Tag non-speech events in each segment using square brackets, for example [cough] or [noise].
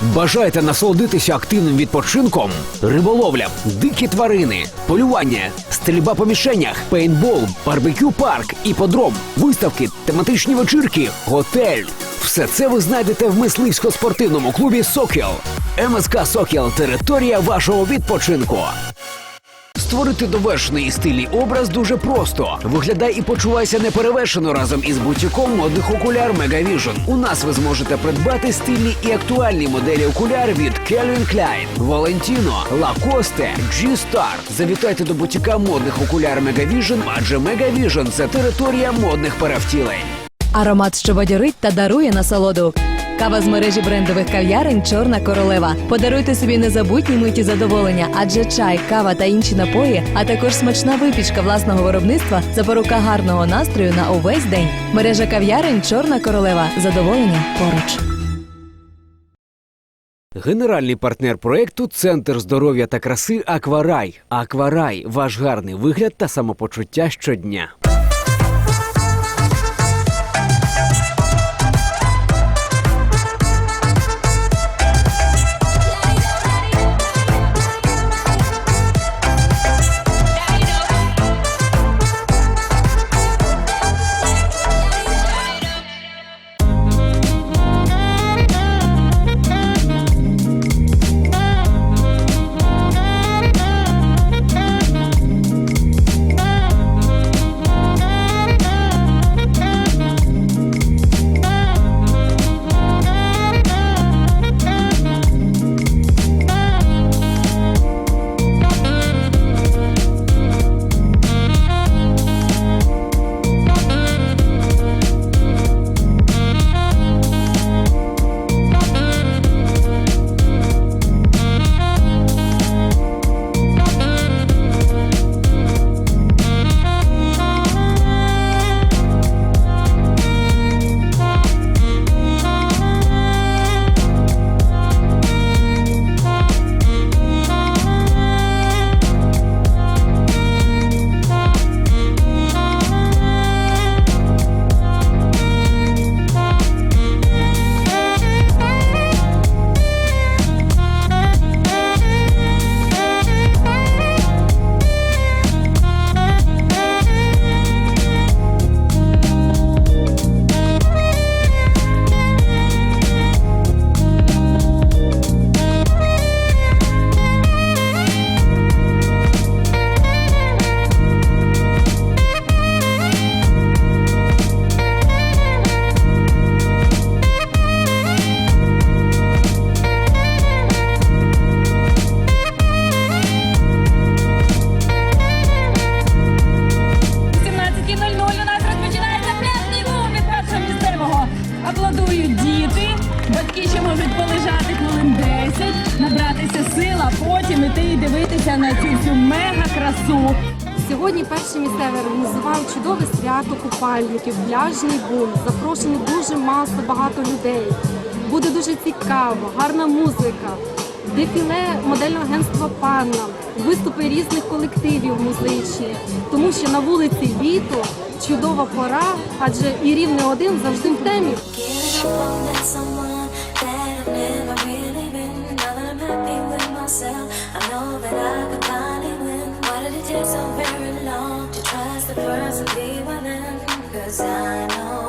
Бажаєте насолодитися активним відпочинком? Риболовля, дикі тварини, полювання, стрільба по мішенях, пейнтбол, барбекю парк, іподром, виставки, тематичні вечірки, готель. Все це ви знайдете в мисливсько-спортивному клубі Сокіл. МСК Сокіл територія вашого відпочинку. Створити довершений і стильний образ дуже просто. Виглядай і почувайся неперевершено разом із бутіком модних окуляр Megavision. У нас ви зможете придбати стильні і актуальні моделі окуляр від Calvin Klein, Valentino, Lacoste, G-Star. Завітайте до бутіка модних окуляр Megavision, адже Megavision – це територія модних перевтілень. Аромат, що бадьорить та дарує насолоду. Кава з мережі брендових кав'ярень Чорна королева. Подаруйте собі незабутні миті задоволення, адже чай, кава та інші напої, а також смачна випічка власного виробництва запорука гарного настрою на увесь день. Мережа кав'ярень Чорна королева. Задоволення поруч. Генеральний партнер проекту Центр здоров'я та краси Акварай. Акварай ваш гарний вигляд та самопочуття щодня. Пляжний бум. Запрошені дуже масо багато людей. Буде дуже цікаво, гарна музика, дефіле модельного агентства Панна, виступи різних колективів музичних. Тому що на вулиці літо чудова пора, адже і рівне один завжди в темі. That someone that I've Cause I know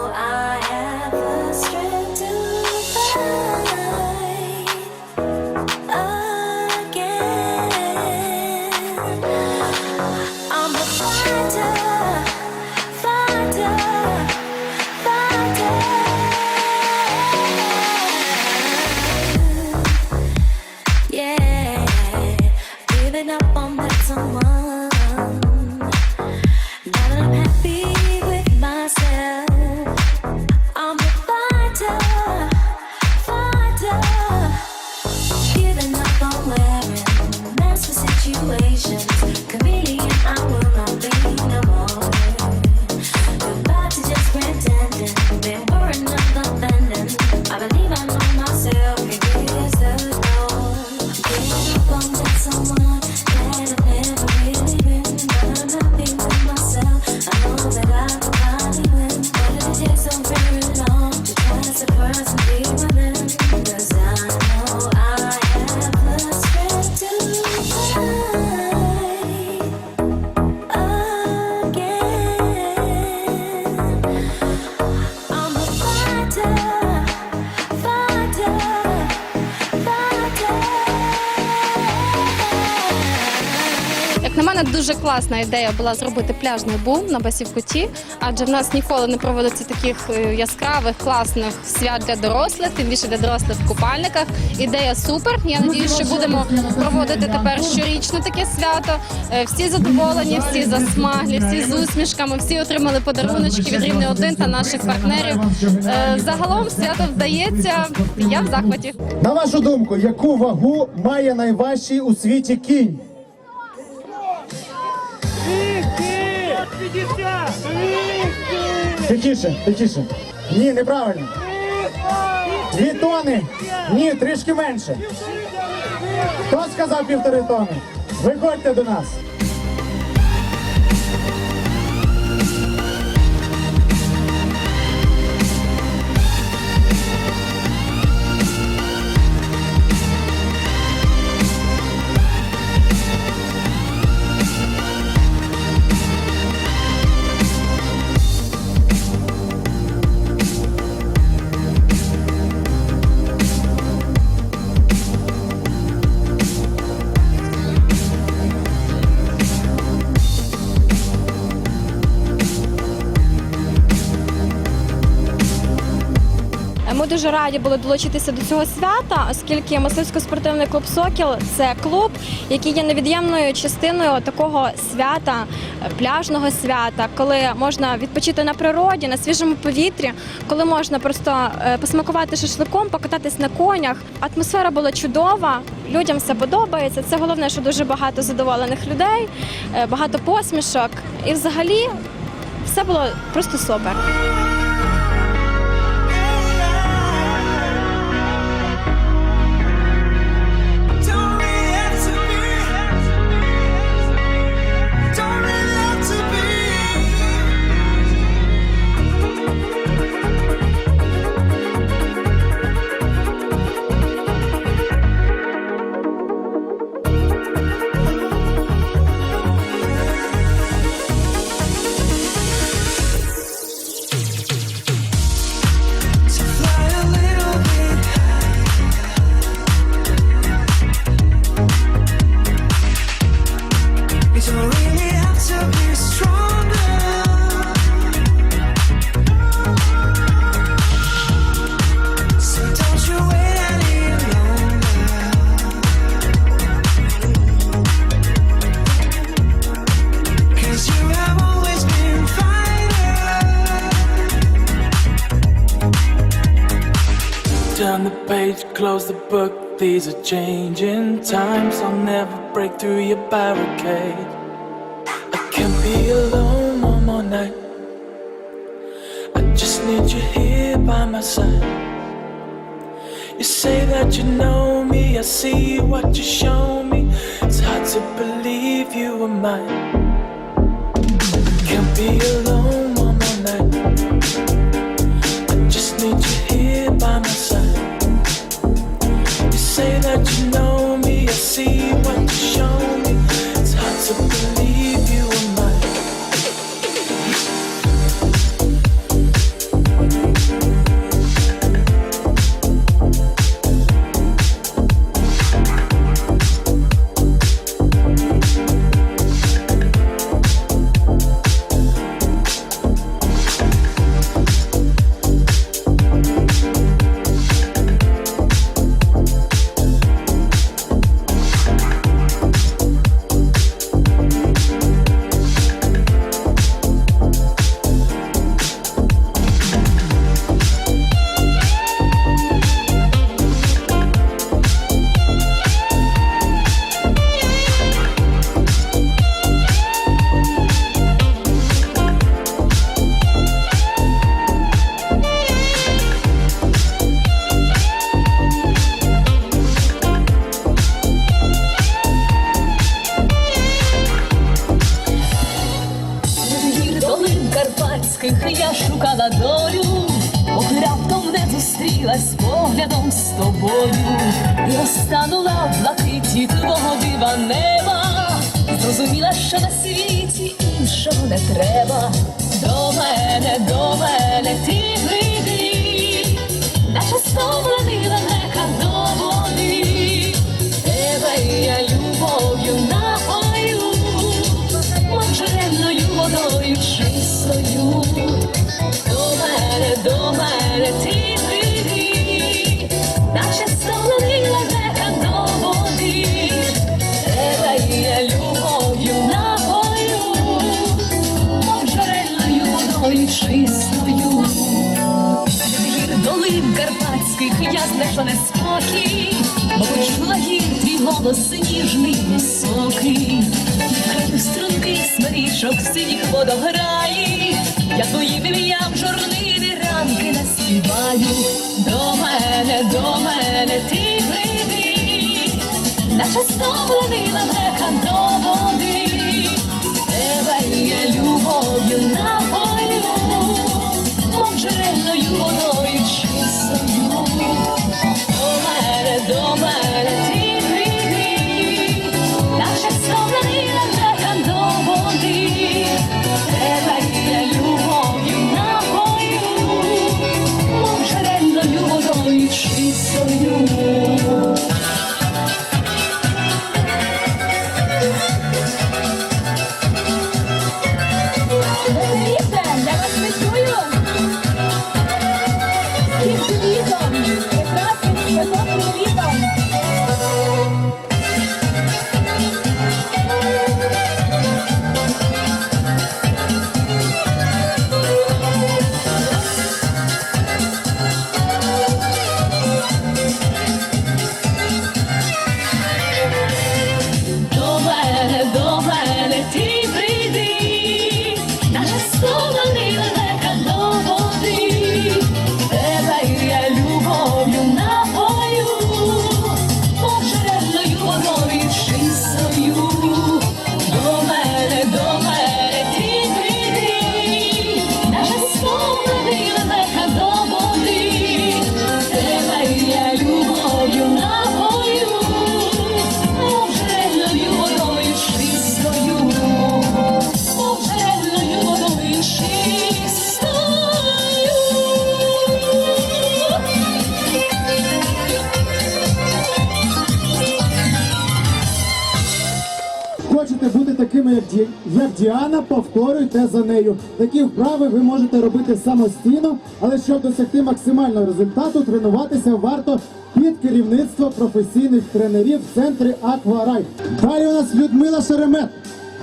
класна ідея була зробити пляжний бум на Басівкуті, адже в нас ніколи не проводиться таких е, яскравих, класних свят для дорослих, тим більше для дорослих в купальниках. Ідея супер. Я надію, що будемо проводити тепер щорічно таке свято. Е, Всі задоволені, всі засмаглі, всі з усмішками, всі отримали подаруночки від рівне один та наших партнерів. Е, Загалом свято вдається. Я в захваті. На вашу думку, яку вагу має найважчий у світі кінь? Тихіше, тихіше. Ні, неправильно. Дві тони. Ні, трішки менше. Хто сказав півтори тони? Виходьте до нас. Дуже раді були долучитися до цього свята, оскільки мисливсько-спортивний клуб Сокіл це клуб, який є невід'ємною частиною такого свята, е, пляжного свята, коли можна відпочити на природі, на свіжому повітрі, коли можна просто е, посмакувати шашликом, покататись на конях. Атмосфера була чудова, людям все подобається. Це головне, що дуже багато задоволених людей, е, багато посмішок. І взагалі все було просто супер. These are changing times. I'll never break through your barricade. I can't be alone one more night. I just need you here by my side. You say that you know me, I see what you show me. It's hard to believe you were mine. Can't be alone one more night. I just need you say that you know me, I see what you show me. It's hard to believe розтанула в блакиті твого дива неба, зрозуміла, що на світі іншого не треба. До мене, до мене ти прийди, наша стомлений плане спокій, бо почуває твій голос ніжний високий, хай стрункий смирічок синіх водограї, я твоїм ім'ям жорливі ранки наспіваю, до мене, до мене ти прийди, наша стомлений на мека. Як, Діана, повторюйте за нею. Такі вправи ви можете робити самостійно, але щоб досягти максимального результату, тренуватися варто під керівництво професійних тренерів в центрі Акварай. Далі у нас Людмила Шеремет.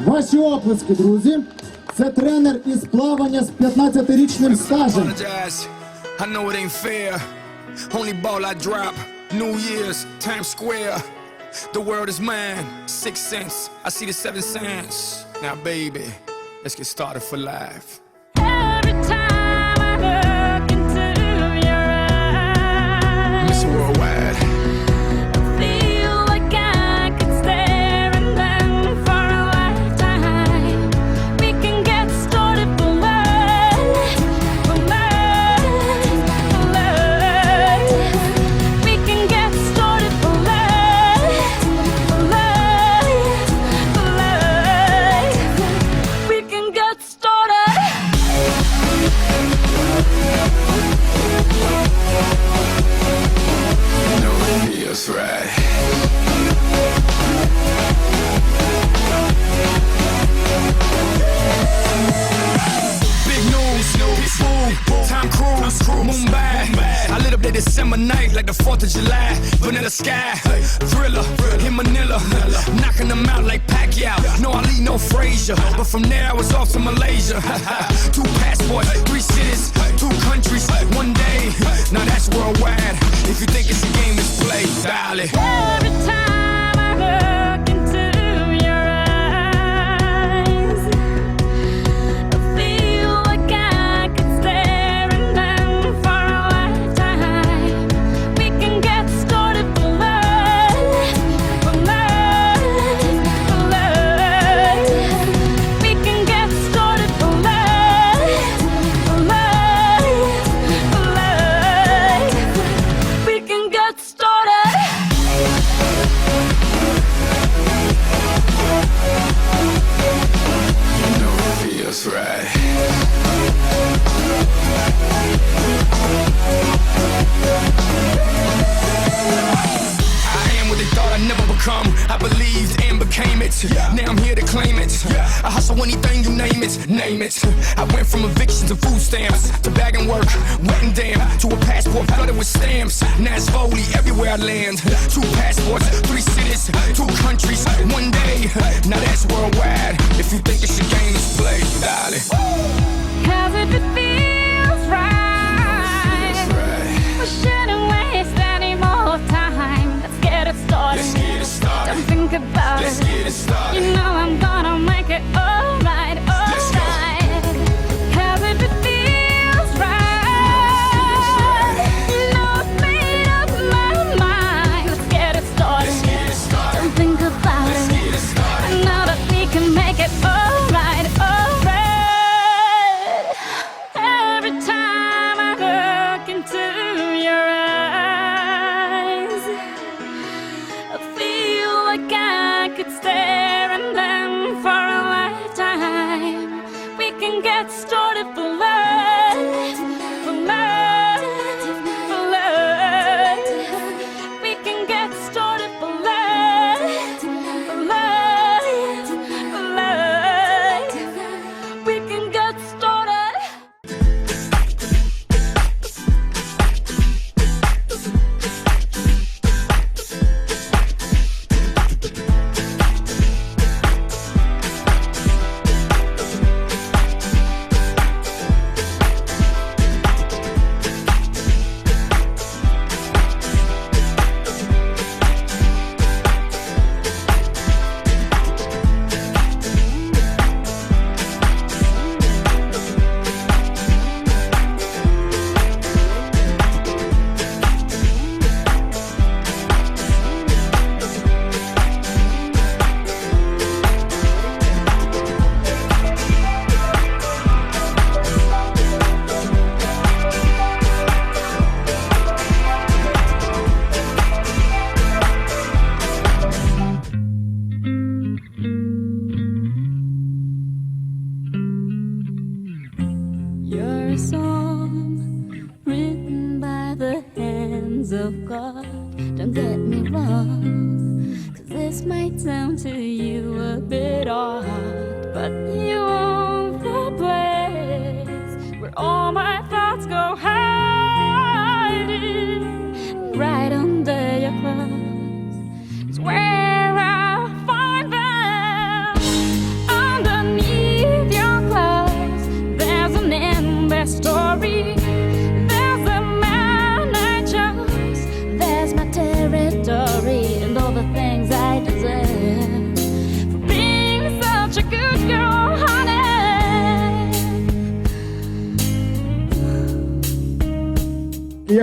Ваші оплески, друзі. Це тренер із плавання з 15-річним стажем. I know it ain't fair. Only ball I drop. New Year's, Times Square. The world is mine. Six cents. I see the seven cents. Now, baby, let's get started for life. Like Pacquiao. No Ali, no Frazier. But from there I was off to Malaysia. [laughs] two passports, three cities, two countries, one day. Now that's worldwide. If you think it's a game, it's play, darling. Every time I look it, name it. I went from evictions to food stamps to bagging work, wet and damn, to a passport flooded with stamps. Now it's Foley everywhere I land. Two passports, three cities, two countries, one day. Now that's worldwide. If you think it's a game, it's play, darling. Cause if it feels right, Right. we shouldn't waste any more time. Let's get it started. Let's get it started. Don't think about Let's it. get it started. You know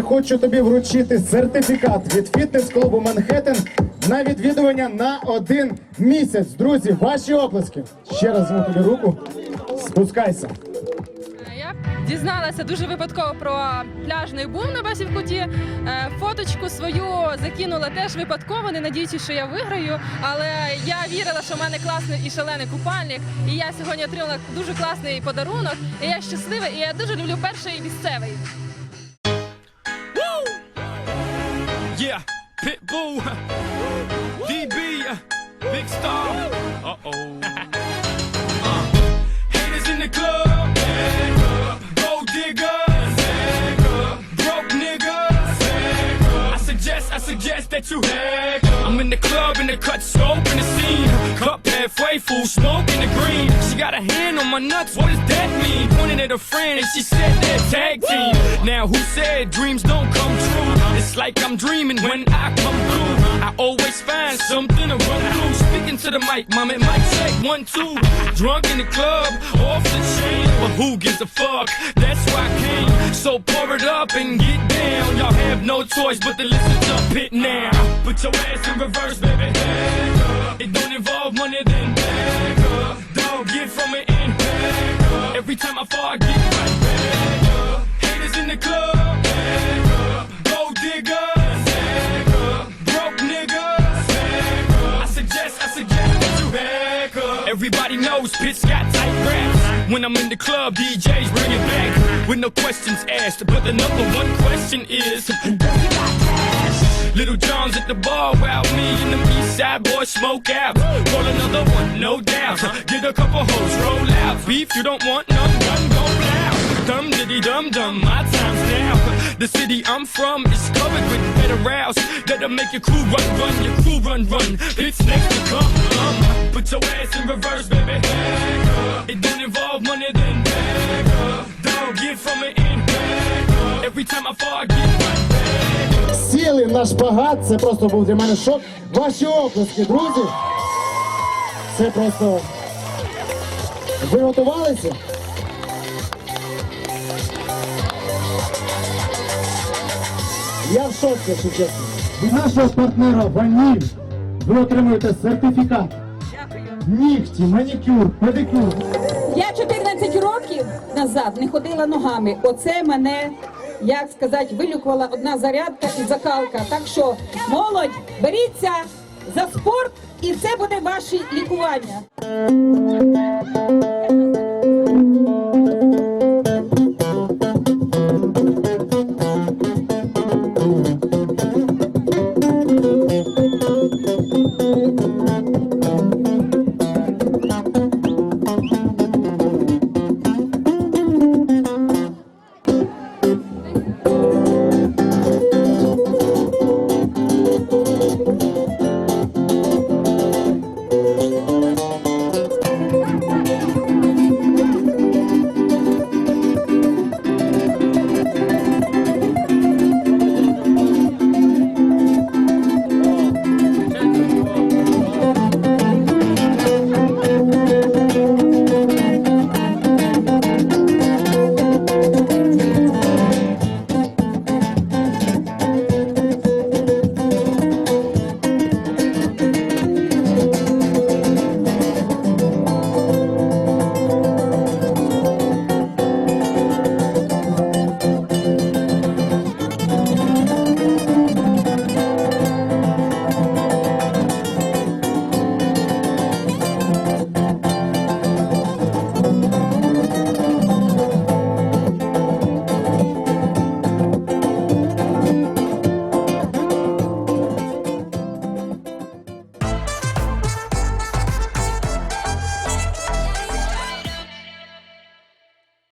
Хочу тобі вручити сертифікат від фітнес-клубу Манхеттен на відвідування на один місяць. Друзі, ваші оплески. Ще раз жму тобі руку. Спускайся. Я дізналася дуже випадково про пляжний бум на Басівкуті. Е, Фоточку свою закинула теж випадково, не надіючись, що я виграю. Але я вірила, що в мене класний і шалений купальник. І я сьогодні отримала дуже класний подарунок. І я щаслива, і я дуже люблю перший місцевий. Yeah, Pitbull, DB, Big Star. Uh oh. uh, haters in the club. Gold diggers. Broke niggas. I suggest, I suggest that you. I'm in the club in the cut scope in the scene. Cup halfway full, smoke in the green. She got a hand on my nuts, what does that mean? Pointed at a friend and she said that tag team. Now who said dreams don't come true? It's like I'm dreaming when I come through. I always find something to run through. Speaking to the mic, mom, it might check one, two. Drunk in the club, off the chain. But who gives a fuck? That's why I came. So pour it up and get down. Y'all have no choice but to listen to Pit now. Put your ass in reverse, baby. It don't involve money, then Every time I fall, I get right back up. Haters in the club. Everybody knows Pitts got tight raps. When I'm in the club, DJs bring it back with no questions asked. But the number one question is, Little John's at the bar while me and the East Side boys smoke out. Roll another one, no doubt. Get a couple hoes, roll out. Beef, you don't want none, gun go loud. Dum diddy dum dum, my time's now. The city I'm from is covered with better routes that'll make your crew run, run, your crew run, run. It's next to come, um, put your ass in reverse, baby. It don't involve money, then back up. Don't get from it in back up. Every time I fall, I get right. Сіли на шпагат. Це просто був для мене шок. Ваші оплески, друзі. Це просто. Ви готувалися? Я в шоці, якщо чесно. Від нашого партнера Ваніль ви отримуєте сертифікат. Нігті, манікюр, педикюр. Я 14 років назад не ходила ногами. Оце мене, як сказати, вилюкувала одна зарядка і закалка. Так що, молодь, беріться за спорт, і це буде ваше лікування.